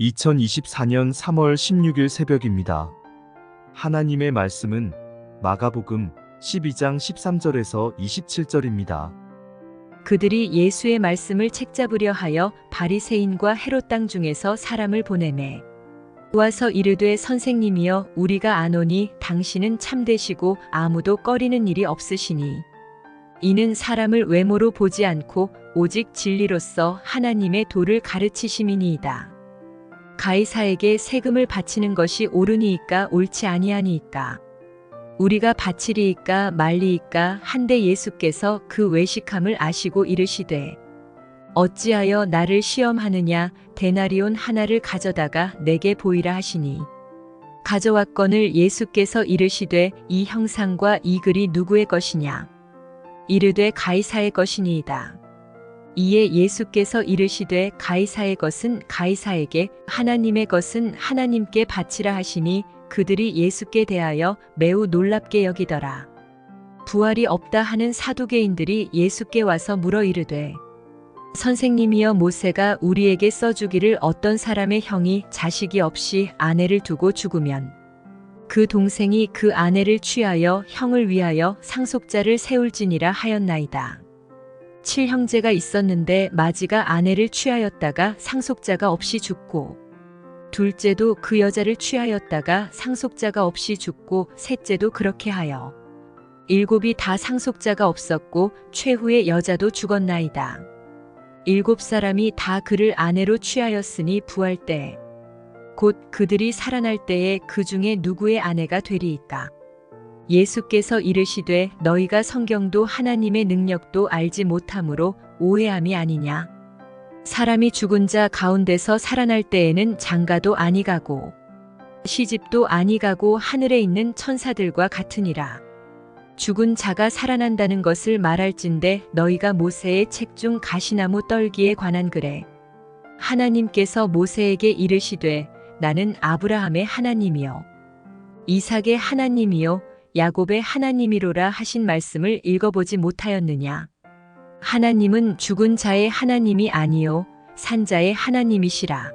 2024년 3월 16일 새벽입니다. 하나님의 말씀은 마가복음 12장 13절에서 27절입니다. 그들이 예수의 말씀을 책잡으려 하여 바리새인과 헤롯 땅 중에서 사람을 보내매 와서 이르되 선생님이여 우리가 아노니 당신은 참되시고 아무도 꺼리는 일이 없으시니 이는 사람을 외모로 보지 않고 오직 진리로서 하나님의 도를 가르치심이니이다. 가이사에게 세금을 바치는 것이 옳으니이까 옳지 아니하니이까. 우리가 바치리이까 말리이까 한데 예수께서 그 외식함을 아시고 이르시되 어찌하여 나를 시험하느냐? 데나리온 하나를 가져다가 내게 보이라 하시니. 가져왔건을 예수께서 이르시되 이 형상과 이 글이 누구의 것이냐? 이르되 가이사의 것이니이다 이에 예수께서 이르시되 가이사의 것은 가이사에게 하나님의 것은 하나님께 바치라 하시니 그들이 예수께 대하여 매우 놀랍게 여기더라. 부활이 없다 하는 사두개인들이 예수께 와서 물어 이르되 선생님이여 모세가 우리에게 써주기를 어떤 사람의 형이 자식이 없이 아내를 두고 죽으면 그 동생이 그 아내를 취하여 형을 위하여 상속자를 세울지니라 하였나이다. 칠형제가 있었는데 마지가 아내를 취하였다가 상속자가 없이 죽고 둘째도 그 여자를 취하였다가 상속자가 없이 죽고 셋째도 그렇게 하여 일곱이 다 상속자가 없었고 최후의 여자도 죽었나이다. 일곱 사람이 다 그를 아내로 취하였으니 부할 때곧 그들이 살아날 때에 그 중에 누구의 아내가 되리이까. 예수께서 이르시되 너희가 성경도 하나님의 능력도 알지 못함으로 오해함이 아니냐. 사람이 죽은 자 가운데서 살아날 때에는 장가도 아니 가고 시집도 아니 가고 하늘에 있는 천사들과 같으니라. 죽은 자가 살아난다는 것을 말할진대 너희가 모세의 책 중 가시나무 떨기에 관한 글에 하나님께서 모세에게 이르시되 나는 아브라함의 하나님이요 이삭의 하나님이요 야곱의 하나님이로라 하신 말씀을 읽어보지 못하였느냐 하나님은 죽은 자의 하나님이 아니요 산자의 하나님이시라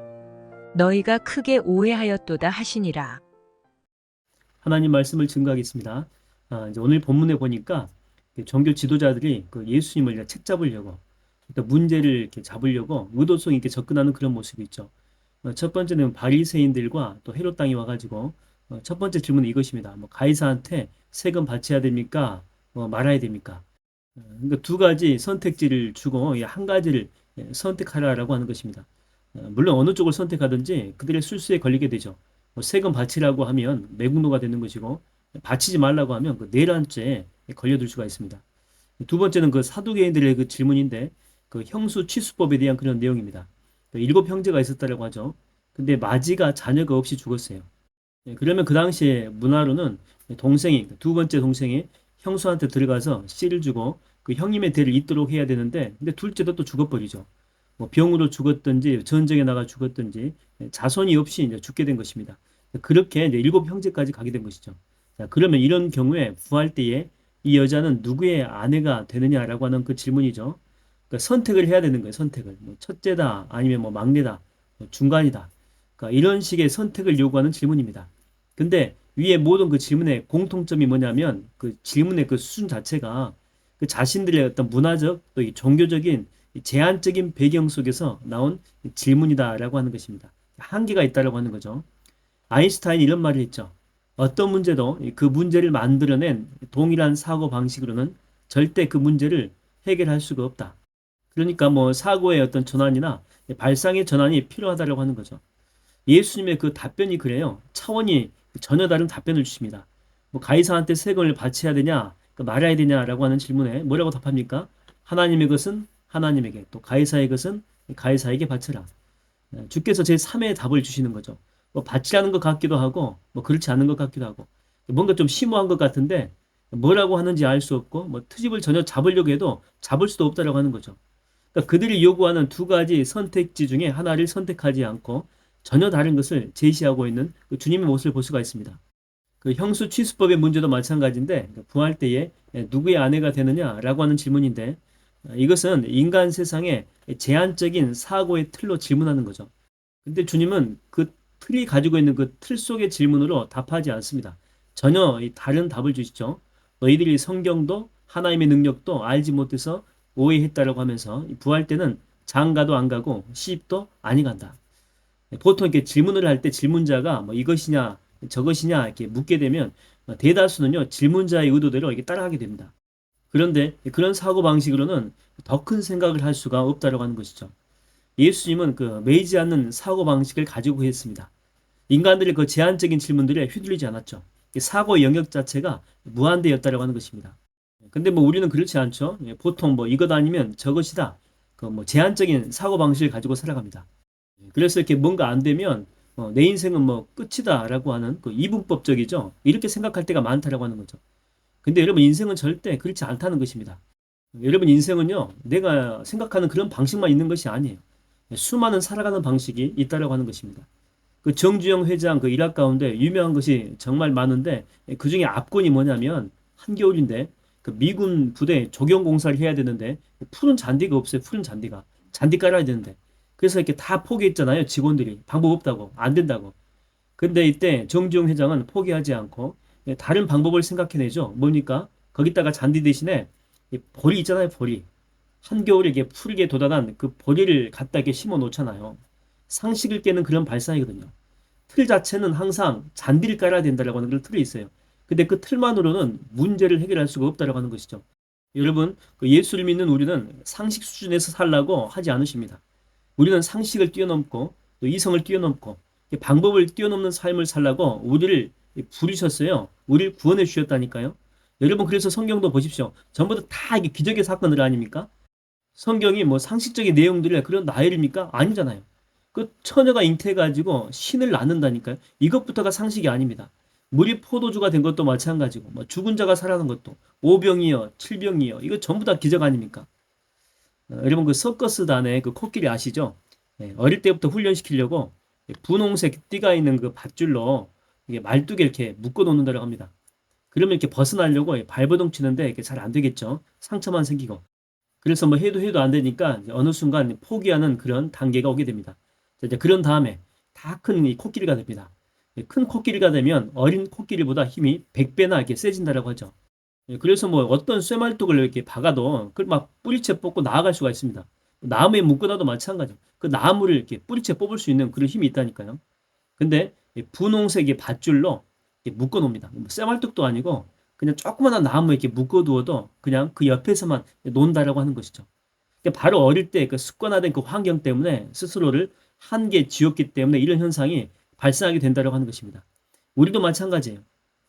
너희가 크게 오해하였도다 하시니라 하나님 말씀을 증거하겠습니다. 아, 오늘 본문에 보니까 종교 지도자들이 그 예수님을 책 잡으려고 또 문제를 이렇게 잡으려고 의도성 있게 접근하는 그런 모습이 있죠. 어, 첫 번째는 바리새인들과 또 헤롯 땅이 와가지고 어, 첫 번째 질문은 이것입니다. 뭐 가이사한테 세금 바쳐야 됩니까? 뭐 말아야 됩니까? 어, 그러니까 두 가지 선택지를 주고 이한 가지를 예, 선택하라라고 하는 것입니다. 어, 물론 어느 쪽을 선택하든지 그들의 술수에 걸리게 되죠. 뭐 세금 바치라고 하면 매국노가 되는 것이고 바치지 말라고 하면 그 내란죄에 걸려들 수가 있습니다. 두 번째는 그 사두개인들의 그 질문인데 그 형수 취수법에 대한 그런 내용입니다. 그 일곱 형제가 있었다라고 하죠. 근데 마지가 자녀가 없이 죽었어요. 예, 그러면 그 당시에 문화로는 동생이 두 번째 동생이 형수한테 들어가서 씨를 주고 그 형님의 대를 잇도록 해야 되는데 근데 둘째도 또 죽어버리죠. 뭐 병으로 죽었든지 전쟁에 나가 죽었든지 자손이 없이 이제 죽게 된 것입니다. 그렇게 이제 일곱 형제까지 가게 된 것이죠. 자, 그러면 이런 경우에 부활 때에 이 여자는 누구의 아내가 되느냐라고 하는 그 질문이죠. 그러니까 선택을 해야 되는 거예요. 선택을. 뭐 첫째다, 아니면 뭐 막내다, 뭐 중간이다. 그러니까 이런 식의 선택을 요구하는 질문입니다. 근데 위에 모든 그 질문의 공통점이 뭐냐면 그 질문의 그 수준 자체가 그 자신들의 어떤 문화적 또 이 종교적인 이 제한적인 배경 속에서 나온 질문이다라고 하는 것입니다. 한계가 있다라고 하는 거죠. 아인슈타인이 이런 말을 했죠. 어떤 문제도 그 문제를 만들어낸 동일한 사고 방식으로는 절대 그 문제를 해결할 수가 없다. 그러니까 뭐 사고의 어떤 전환이나 발상의 전환이 필요하다고 하는 거죠. 예수님의 그 답변이 그래요. 차원이 전혀 다른 답변을 주십니다. 뭐 가이사한테 세금을 바쳐야 되냐, 그 말아야 되냐라고 하는 질문에 뭐라고 답합니까? 하나님의 것은 하나님에게, 또 가이사의 것은 가이사에게 바쳐라. 주께서 제 3의 답을 주시는 거죠. 뭐 바치라는 것 같기도 하고, 뭐 그렇지 않은 것 같기도 하고, 뭔가 좀 심오한 것 같은데 뭐라고 하는지 알 수 없고, 뭐 트집을 전혀 잡으려고 해도 잡을 수도 없다라고 하는 거죠. 그러니까 그들이 요구하는 두 가지 선택지 중에 하나를 선택하지 않고 전혀 다른 것을 제시하고 있는 그 주님의 모습을 볼 수가 있습니다. 그 형수 취수법의 문제도 마찬가지인데 부활 때에 누구의 아내가 되느냐라고 하는 질문인데 이것은 인간 세상의 제한적인 사고의 틀로 질문하는 거죠. 근데 주님은 그 틀이 가지고 있는 그 틀 속의 질문으로 답하지 않습니다. 전혀 이 다른 답을 주시죠. 너희들이 성경도 하나님의 능력도 알지 못해서 오해했다라고 하면서 이 부활 때는 장가도 안 가고 시집도 아니 간다. 보통 이렇게 질문을 할 때 질문자가 뭐 이것이냐 저것이냐 이렇게 묻게 되면 대다수는요 질문자의 의도대로 이렇게 따라하게 됩니다. 그런데 그런 사고 방식으로는 더 큰 생각을 할 수가 없다라고 하는 것이죠. 예수님은 그 매이지 않는 사고 방식을 가지고 했습니다. 인간들의 그 제한적인 질문들에 휘둘리지 않았죠. 이 사고의 영역 자체가 무한대였다라고 하는 것입니다. 근데 뭐 우리는 그렇지 않죠. 예, 보통 뭐 이것 아니면 저것이다. 그 뭐 제한적인 사고 방식을 가지고 살아갑니다. 그래서 이렇게 뭔가 안 되면 어, 내 인생은 뭐 끝이다라고 하는 그 이분법적이죠. 이렇게 생각할 때가 많다라고 하는 거죠. 근데 여러분 인생은 절대 그렇지 않다는 것입니다. 여러분 인생은요, 내가 생각하는 그런 방식만 있는 것이 아니에요. 수많은 살아가는 방식이 있다라고 하는 것입니다. 그 정주영 회장 그 일학 가운데 유명한 것이 정말 많은데 그 중에 압권이 뭐냐면 한겨울인데 그 미군 부대 조경 공사를 해야 되는데 푸른 잔디가 없어요. 푸른 잔디가 잔디 깔아야 되는데 그래서 이렇게 다 포기했잖아요. 직원들이 방법 없다고 안 된다고. 근데 이때 정주영 회장은 포기하지 않고 다른 방법을 생각해내죠. 뭡니까? 거기다가 잔디 대신에 이 보리 있잖아요. 보리. 한겨울에 이게 푸르게 돋아난 그 보리를 갖다 이렇게 심어 놓잖아요. 상식을 깨는 그런 발상이거든요. 틀 자체는 항상 잔디를 깔아야 된다라고 하는 그런 틀이 있어요. 근데 그 틀만으로는 문제를 해결할 수가 없다라고 하는 것이죠. 여러분, 그 예수를 믿는 우리는 상식 수준에서 살라고 하지 않으십니다. 우리는 상식을 뛰어넘고 또 이성을 뛰어넘고 방법을 뛰어넘는 삶을 살라고 우리를 부르셨어요. 우리를 구원해 주셨다니까요. 여러분 그래서 성경도 보십시오. 전부 다 이게 기적의 사건들 아닙니까? 성경이 뭐 상식적인 내용들을 그런 나열입니까? 아니잖아요. 그 처녀가 잉태해가지고 신을 낳는다니까요. 이것부터가 상식이 아닙니다. 물이 포도주가 된 것도 마찬가지고, 뭐 죽은 자가 살아난 것도, 오병이여, 칠병이여, 이거 전부 다 기적 아닙니까? 어, 여러분 그 서커스단의 그 코끼리 아시죠? 예, 어릴 때부터 훈련시키려고 분홍색 띠가 있는 그 밧줄로 이게 말뚝에 이렇게 묶어 놓는다고 합니다. 그러면 이렇게 벗어나려고 발버둥 치는데 이게 잘 안 되겠죠. 상처만 생기고. 그래서 뭐 해도 해도 안 되니까 어느 순간 포기하는 그런 단계가 오게 됩니다. 자, 이제 그런 다음에 다큰이 코끼리가 됩니다. 예, 큰 코끼리가 되면 어린 코끼리보다 힘이 100배나 이렇게 세진다라고 하죠. 예, 그래서 뭐 어떤 쇠말뚝을 이렇게 박아도 그걸 막 뿌리채 뽑고 나아갈 수가 있습니다. 나무에 묶어놔도 마찬가지죠. 그 나무를 이렇게 뿌리채 뽑을 수 있는 그런 힘이 있다니까요. 근데 이 분홍색의 밧줄로 묶어 놓습니다. 뭐 쇠말뚝도 아니고 그냥 조그마한 나무에 이렇게 묶어 두어도 그냥 그 옆에서만 논다라고 하는 것이죠. 바로 어릴 때 그 습관화된 그 환경 때문에 스스로를 한계 지었기 때문에 이런 현상이 발생하게 된다고 하는 것입니다. 우리도 마찬가지예요.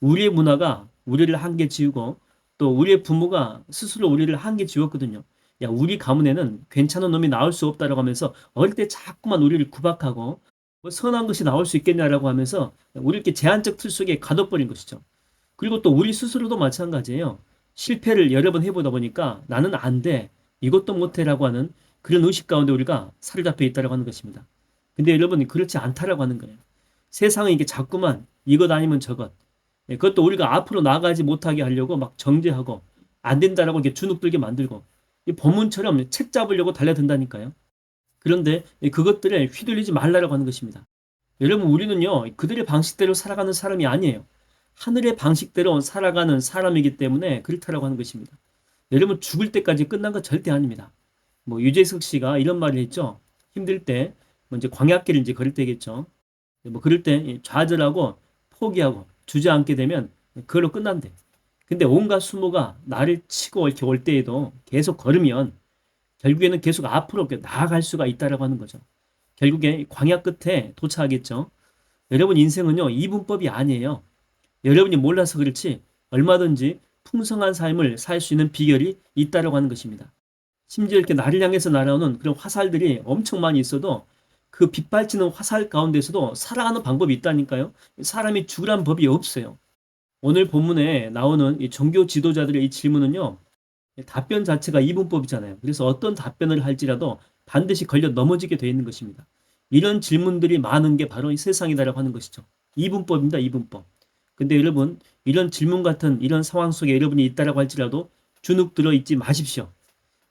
우리의 문화가 우리를 한계 지우고 또 우리의 부모가 스스로 우리를 한계 지웠거든요. 야, 우리 가문에는 괜찮은 놈이 나올 수 없다라고 하면서 어릴 때 자꾸만 우리를 구박하고 뭐 선한 것이 나올 수 있겠냐라고 하면서 우리 이렇게 제한적 틀 속에 가둬버린 것이죠. 그리고 또 우리 스스로도 마찬가지예요. 실패를 여러 번 해보다 보니까 나는 안 돼. 이것도 못해라고 하는 그런 의식 가운데 우리가 사로잡혀 있다라고 하는 것입니다. 근데 여러분 그렇지 않다라고 하는 거예요. 세상은 이게 자꾸만 이것 아니면 저것. 예, 그것도 우리가 앞으로 나가지 못하게 하려고 막 정죄하고 안 된다라고 이렇게 주눅들게 만들고 이 본문처럼 책 잡으려고 달려든다니까요. 그런데 그것들에 휘둘리지 말라라고 하는 것입니다. 여러분 우리는요 그들의 방식대로 살아가는 사람이 아니에요. 하늘의 방식대로 살아가는 사람이기 때문에 그렇다라고 하는 것입니다. 여러분 죽을 때까지 끝난 건 절대 아닙니다. 뭐 유재석 씨가 이런 말을 했죠. 힘들 때, 뭐 이제 광약길을 이제 걸을 때겠죠. 뭐 그럴 때 좌절하고 포기하고 주저앉게 되면 그걸로 끝난대. 근데 온갖 수모가 나를 치고 이렇게 올 때에도 계속 걸으면 결국에는 계속 앞으로 나아갈 수가 있다라고 하는 거죠. 결국에 광야 끝에 도착하겠죠. 여러분 인생은요 이분법이 아니에요. 여러분이 몰라서 그렇지 얼마든지 풍성한 삶을 살 수 있는 비결이 있다라고 하는 것입니다. 심지어 이렇게 나를 향해서 날아오는 그런 화살들이 엄청 많이 있어도 그 빗발치는 화살 가운데서도 살아가는 방법이 있다니까요. 사람이 죽으란 법이 없어요. 오늘 본문에 나오는 이 종교 지도자들의 이 질문은요. 답변 자체가 이분법이잖아요. 그래서 어떤 답변을 할지라도 반드시 걸려 넘어지게 되어 있는 것입니다. 이런 질문들이 많은 게 바로 이 세상이다라고 하는 것이죠. 이분법입니다. 이분법. 근데 여러분 이런 질문 같은 이런 상황 속에 여러분이 있다라고 할지라도 주눅 들어 있지 마십시오.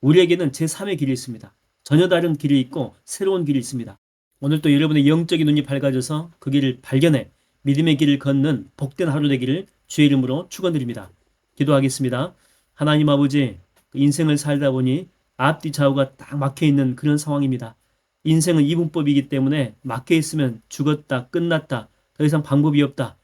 우리에게는 제3의 길이 있습니다. 전혀 다른 길이 있고 새로운 길이 있습니다. 오늘 또 여러분의 영적인 눈이 밝아져서 그 길을 발견해 믿음의 길을 걷는 복된 하루 되기를 주의 이름으로 축원드립니다. 기도하겠습니다. 하나님 아버지 그 인생을 살다 보니 앞뒤 좌우가 딱 막혀 있는 그런 상황입니다. 인생은 이분법이기 때문에 막혀 있으면 죽었다 끝났다 더 이상 방법이 없다.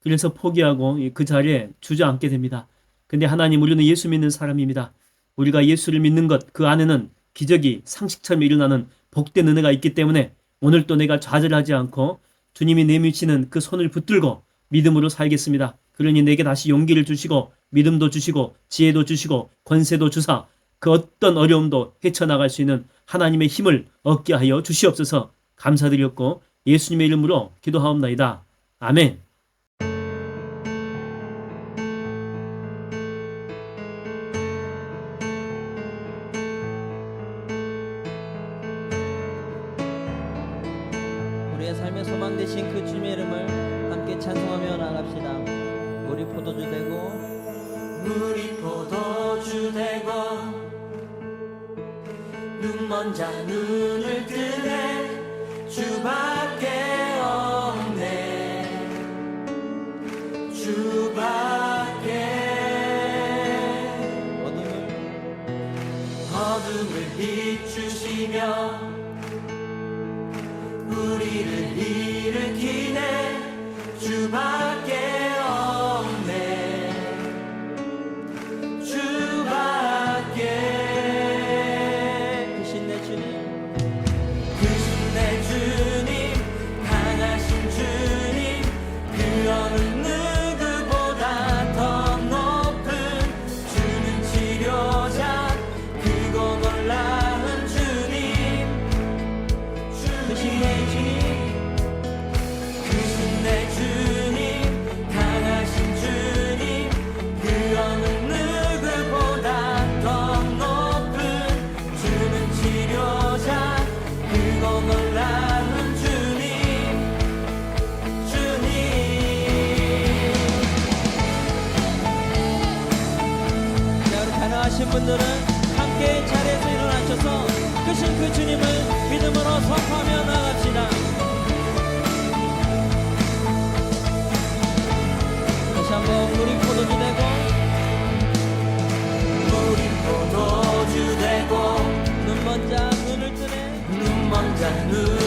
그래서 포기하고 그 자리에 주저앉게 됩니다. 근데 하나님 우리는 예수 믿는 사람입니다. 우리가 예수를 믿는 것 그 안에는 기적이 상식처럼 일어나는 복된 은혜가 있기 때문에 오늘 또 내가 좌절하지 않고 주님이 내미치는 그 손을 붙들고 믿음으로 살겠습니다. 그러니 내게 다시 용기를 주시고 믿음도 주시고 지혜도 주시고 권세도 주사 그 어떤 어려움도 헤쳐나갈 수 있는 하나님의 힘을 얻게 하여 주시옵소서 감사드렸고 예수님의 이름으로 기도하옵나이다. 아멘. 우리의 삶의 소망 되신 그 주님의 이름을 함께 찬송하며 나갑시다. 우리 포도주 되고 우리 포도주 되고 눈먼 자 눈을 뜨네 주밖에 없네 주밖에 어둠을 어둠을 비추시며 우리를 일으키네 주밖 한번 우리 포도주 되고 우리 포도주 되고 눈먼 자 눈을 뜨네. 눈먼 자 눈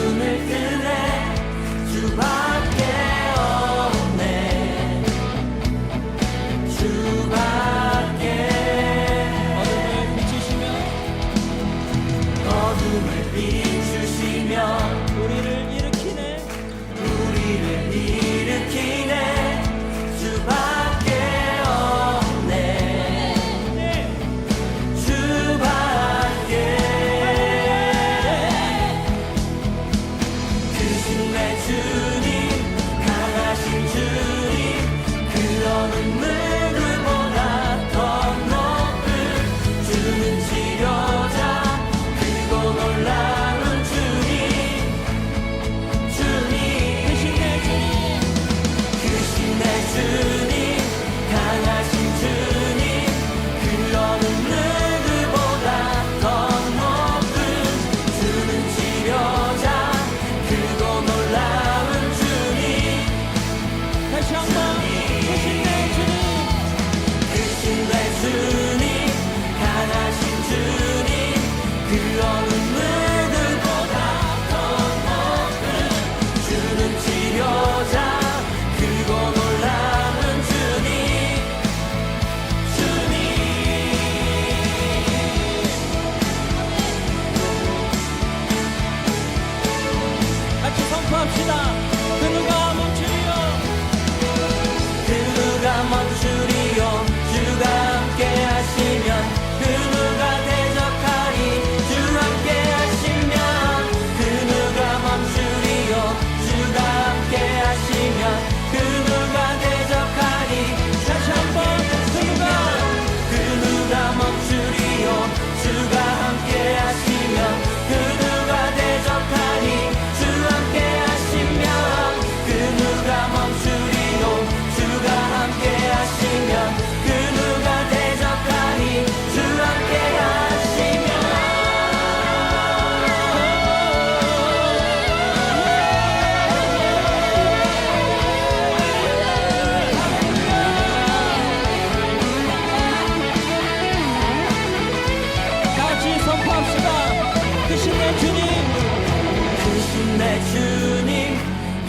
주님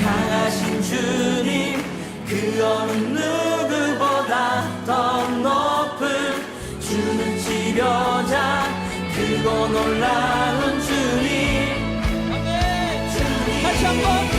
강하신 주님 그 어느 누구보다 더 높은 주는 치료자 그거 놀라운 주님. 주님. 다시 한번.